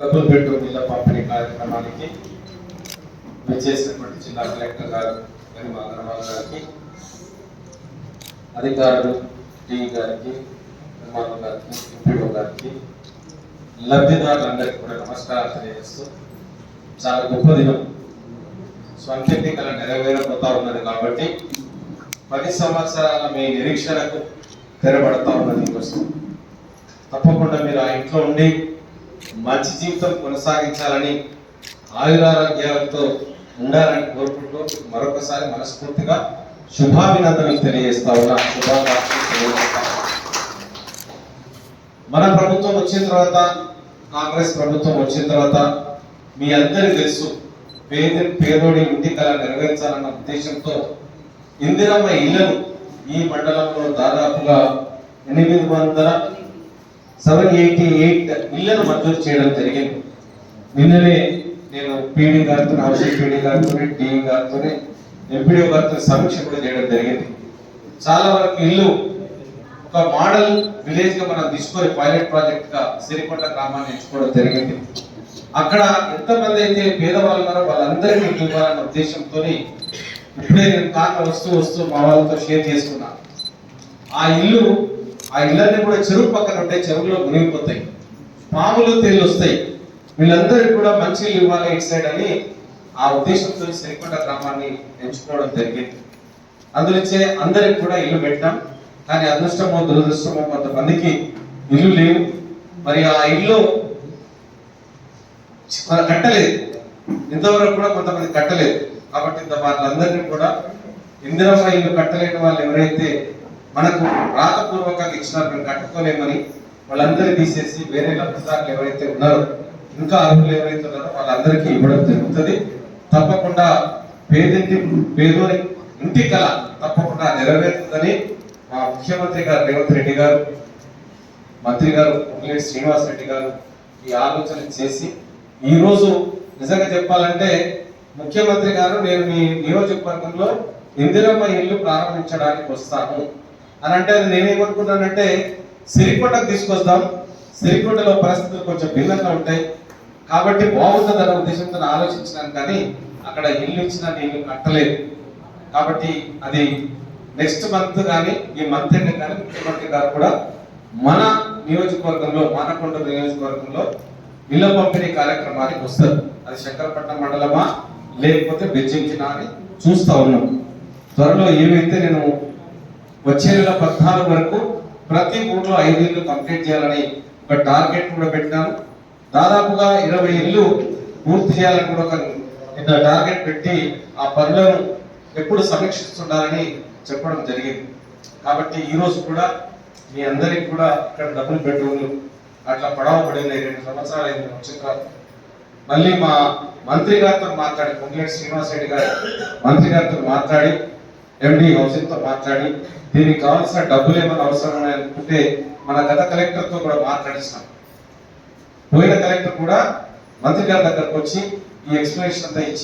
Double bedroom ఇళ్ళ పంపిణీ కార్యక్రమానికి విచ్చేసినటువంటి జిల్లా కలెక్టర్ గారు గరిమా అగర్వాల్ గారికి అధికారులు డి గారికి నిర్మాణం గారికి ఎంపీఓ గారికి లబ్ధిదారులందరికీ కూడా నమస్కారాలు తెలియజేస్తూ చాలా గొప్ప దినం. స్వంత ఎన్నికల నెరవేరబోతా ఉన్నది కాబట్టి పది సంవత్సరాల మీ నిరీక్షణకు తెరబడతా ఉన్నది కోసం తప్పకుండా మీరు ఆ ఇంట్లో ఉండి మంచి జీవితం కొనసాగించాలని ఆయురారోగ్యాలతో ఉండాలని కోరుకుంటూ మరొకసారి మనస్ఫూర్తిగా శుభాభినందనలు తెలియజేస్తా ఉన్నా. శుభాకాంక్షలు. మన ప్రభుత్వం వచ్చిన తర్వాత కాంగ్రెస్ ప్రభుత్వం వచ్చిన తర్వాత మీ అందరి తెలుసు పేద పేదోడి ఇంటి కళ నెరవేర్చాలన్న ఉద్దేశంతో ఇందిరమ్మ ఇళ్ళను ఈ మండలంలో దాదాపుగా ఎనిమిది వందల సెవెన్ ఎయిటీ ఎయిట్ ఇళ్ళను మంజూరు చేయడం జరిగింది. నిన్ననే నేను పీడీ గారితో హౌసింగ్ పీడీ గారితో డి గారితో ఎంపీడీ గారితో సమీక్ష కూడా చేయడం జరిగింది. చాలా వరకు ఇల్లు ఒక మోడల్ విలేజ్గా మనం తీసుకొని పైలట్ ప్రాజెక్ట్గా సిరికొండ గ్రామాన్ని ఎంచుకోవడం జరిగింది. అక్కడ ఎంతమంది అయితే పేదవాళ్ళు ఉన్నారో వాళ్ళందరికీ ఇల్లు ఇవ్వాలన్న ఉద్దేశంతో ఇప్పుడే నేను కాక వస్తూ వస్తూ మా వాళ్ళతో షేర్ చేసుకున్నా. ఆ ఇల్లు ఆ ఇళ్ళన్నీ కూడా చెరువు పక్కన ఉంటే చెరువులో మునిగిపోతాయి. పాములు తేళ్ళు వస్తాయి. వీళ్ళందరికీ కూడా మంచి ఇల్లు ఇవ్వాలి ఇటు సైడ్ అని ఆ ఉద్దేశంతో సిరికొండ గ్రామాన్ని ఎంచుకోవడం జరిగింది. అందులోచే అందరికి కూడా ఇల్లు పెట్టాం. కానీ అదృష్టమో దురదృష్టమో కొంతమందికి ఇల్లు లేవు. మరి ఆ ఇల్లు కట్టలేదు. ఇంతవరకు కూడా కొంతమంది కట్టలేదు. కాబట్టి ఇంత వాళ్ళందరినీ కూడా ఇందిరమ్మ ఇల్లు కట్టలేని వాళ్ళు ఎవరైతే మనకు రాతపూర్వకంగా ఇచ్చినారు మేము కట్టుకోలేమని వాళ్ళందరినీ తీసేసి వేరే లబ్ధిదారులు ఎవరైతే ఉన్నారో ఇంకా అర్హులు ఎవరైతే ఉన్నారో వాళ్ళందరికీ ఇవ్వడం జరుగుతుంది. తప్పకుండా పేదింటి పేదోని ఇంటి కళ తప్పకుండా నెరవేరుతుందని మా ముఖ్యమంత్రి గారు రేవంత్ రెడ్డి గారు మంత్రి గారు పొంగులేటి శ్రీనివాస్ రెడ్డి గారు ఈ ఆలోచన చేసి ఈరోజు నిజంగా చెప్పాలంటే ముఖ్యమంత్రి గారు నేను మీ నియోజకవర్గంలో ఇందిరమ్మ ఇల్లు ప్రారంభించడానికి వస్తాను. అని అంటే అది నేనేమనుకున్నానంటే సిరికొండకు తీసుకొస్తాం. సిరికొండలో పరిస్థితులు కొంచెం భిన్నంగా ఉంటాయి. కాబట్టి బాగుంటుందన్న ఉద్దేశంతో ఆలోచించినాను కానీ అక్కడ ఇల్లు ఇచ్చినా నేను కట్టలేదు. కాబట్టి అది నెక్స్ట్ మంత్ కానీ ఈ మంత్ ఎండ్ కానీ ముఖ్యమంత్రి గారు కూడా మన నియోజకవర్గంలో మానకొండ నియోజకవర్గంలో ఇళ్ళ పంపిణీ కార్యక్రమానికి వస్తారు. అది శంకరపట్నం మండలమా లేకపోతే బెజ్జించినా అని చూస్తా ఉన్నాం. త్వరలో ఏవైతే నేను వచ్చే నెల పద్నాలుగు వరకు ప్రతి ఊర్లో ఐదు ఇల్లు కంప్లీట్ చేయాలని ఒక టార్గెట్ కూడా పెట్టినాను దాదాపుగా ఇరవై ఇల్లు పూర్తి చేయాలని కూడా ఒక నిన్న టార్గెట్ పెట్టి ఆ పనులను ఎప్పుడు సమీక్షిస్తుండాలని చెప్పడం జరిగింది. కాబట్టి ఈరోజు కూడా మీ అందరికి కూడా ఇక్కడ డబుల్ బెడ్రూమ్లు అట్లా పడవ పడింది రెండు సంవత్సరాలు అయింది వచ్చిన మళ్ళీ మా మంత్రి గారితో మాట్లాడి పొంగిరెడ్డి శ్రీనివాస రెడ్డి గారు మంత్రి గారితో మాట్లాడి ఎండి హౌసింగ్తో మాట్లాడి దీనికి కావాల్సిన డబ్బులు ఏమైనా అవసరం అనుకుంటే మన గత కలెక్టర్తో కూడా మాట్లాడిస్తాం పోయిన కలెక్టర్ కూడా మంత్రి గారి దగ్గరకు వచ్చి ఈ ఎక్స్ప్లెనేషన్ అంతా ఇచ్చి